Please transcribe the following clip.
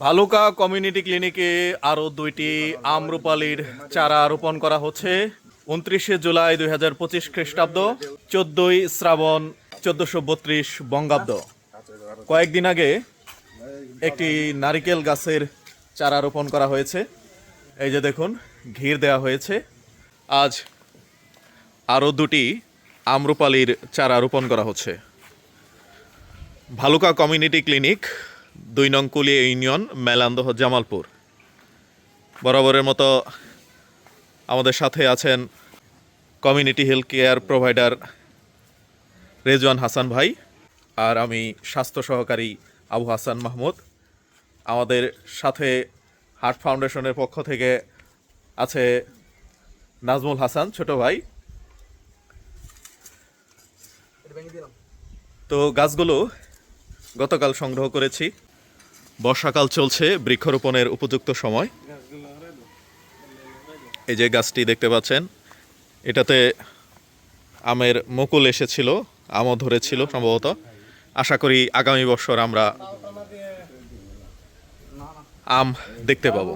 Bhaluka community ক্লিনিকে আরও দুইটি আমরুপালির চারা রোপণ করা হচ্ছে। উনত্রিশে জুলাই দুই হাজার পঁচিশ খ্রিস্টাব্দ, চোদ্দই শ্রাবণ চোদ্দশো বত্রিশ বঙ্গাব্দ। কয়েকদিন আগে একটি নারিকেল গাছের চারা রোপণ করা হয়েছে। এই যে দেখুন, ঘির দেওয়া হয়েছে। আজ আরও দুটি আম্রপালির চারা রোপণ করা হচ্ছে। ভালুকা কমিউনিটি ক্লিনিক দুই নং কুলিয়া ইউনিয়ন মেলান্দহ জামালপুর। বরাবরের মতো আমাদের সাথে আছেন community health care provider Rezwan Hasan ভাই আর আমি স্বাস্থ্য সহকারী আবু হাসান মাহমুদ। আমাদের সাথে হার্ট ফাউন্ডেশনের পক্ষ থেকে আছে নাজমুল হাসান, ছোট ভাই। তো গাছগুলো গতকাল সংগ্রহ করেছি। বর্ষাকাল চলছে, বৃক্ষরোপণের উপযুক্ত সময়। এই যে গাছটি দেখতে পাচ্ছেন, এটাতে আমের মুকুল এসেছিল, আমও ধরেছিল সম্ভবত। আশা করি আগামী বছর আমরা আম দেখতে পাবো।